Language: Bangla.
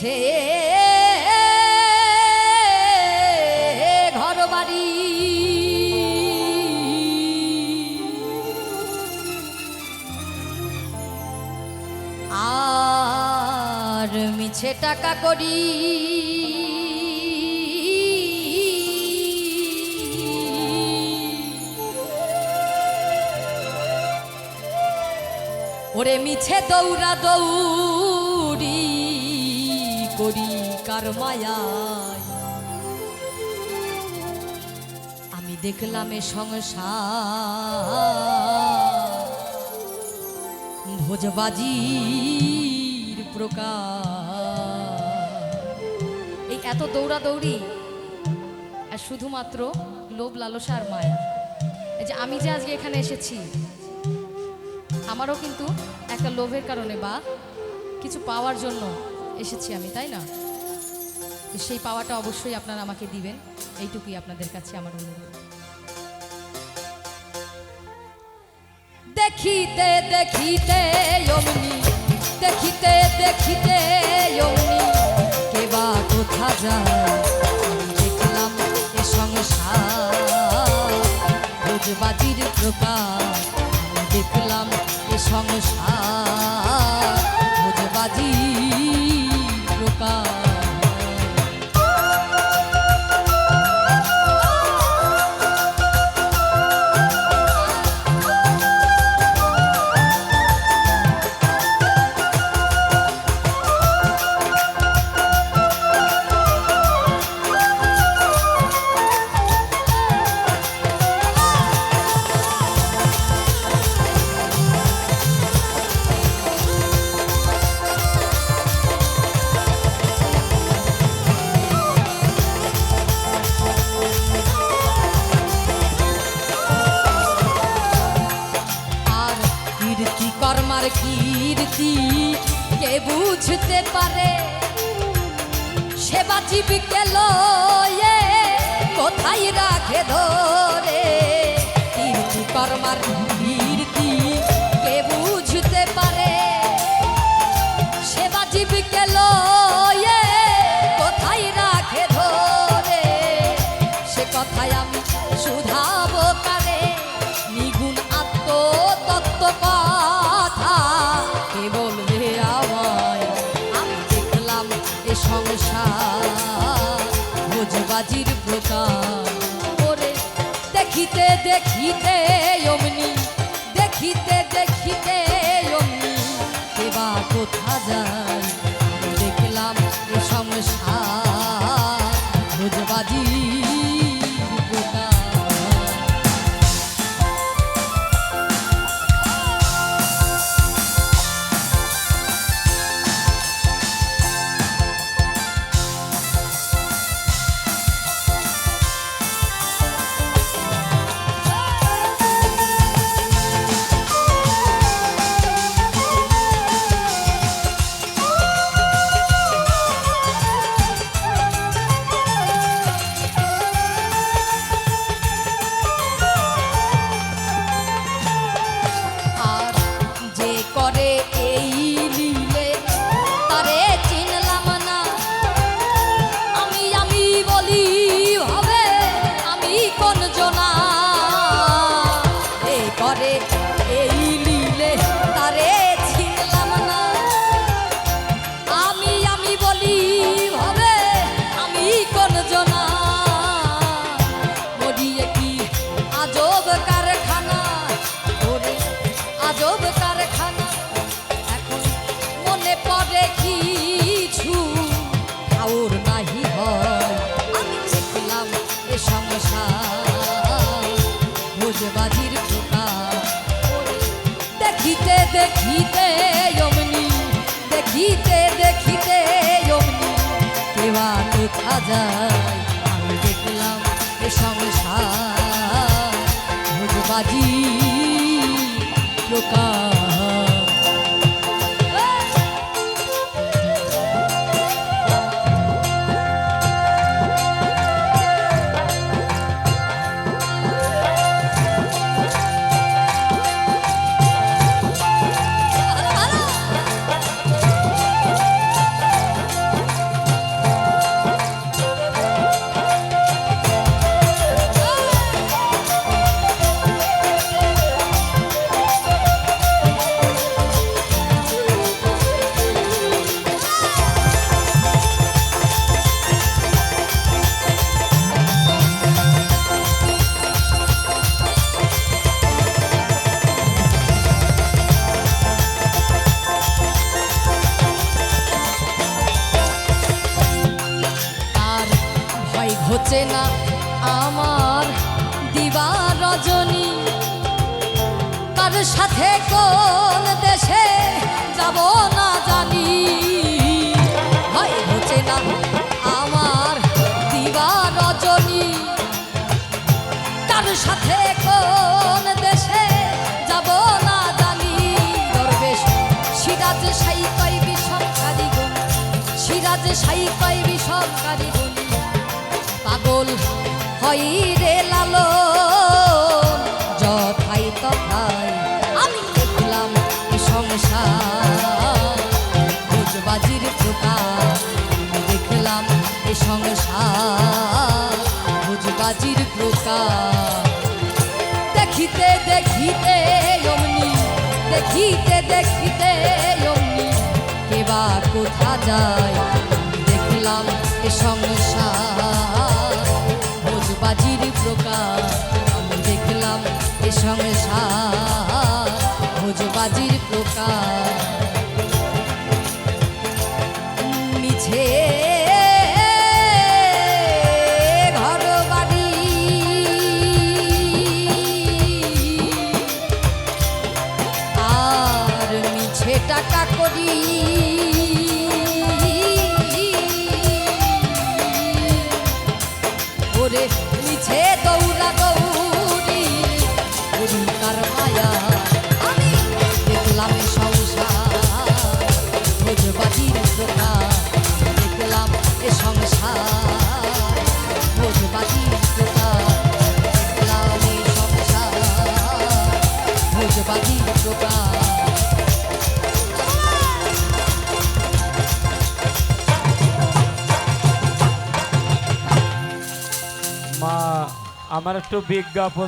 মিছে ঘর বাড়ি আর মিছে টাকা করি। ওরে মিছে দৌড়া দৌড়ি। করি কার মায়ায়। আমি দেখলাম এ সংসার ভোজবাজির প্রকার। এই এত দৌড়াদৌড়ি আর শুধুমাত্র লোভ, লালসা আর মায়া। এই যে আমি যে আজকে এখানে এসেছি, আমারও কিন্তু একটা লোভের কারণে বা কিছু পাওয়ার জন্য এসেছি আমি, তাই না? সেই পাওয়াটা অবশ্যই আপনারা আমাকে দিবেন। এইটুকুই আপনাদের কাছে আমার অনুরোধ। দেখিতে দেখিতে দেখিতে দেখিতে কেবা কোথা দেখলাম এ সংসার। ভোজবাজির দেখলাম এ সংসার। ভোজবাজির প্রকার জীবিকে লয়ে কোথায় রাখে ধরে। কীর্তি কর্মার সংসার ভোজবাজির প্রকার ওরে দেখিতে দেখিতে অমনি, দেখিতে দেখিতে অমনি কেবা কোথা যায়? দেখলাম এ সংসার। যায় আমি দেখলাম এ সংসার ভোজবাজি প্রকার tonight. ভোজবাজির প্রকার দেখিতে দেখিতে অমনি, দেখিতে দেখিতে অমনি, কেবা কোথা যায়? দেখলাম এ সংসার। ভোজবাজির প্রকার আমি দেখলাম এ সংসার। ভোজবাজির প্রকার টাকা করি। ওরে মিছে দৌড়া দৌড়ি কার মায়া। আমি দেখলাম সংসার ভোজবাজির প্রকার দেখলাম এ সংসার। আমার একটু বিজ্ঞাপন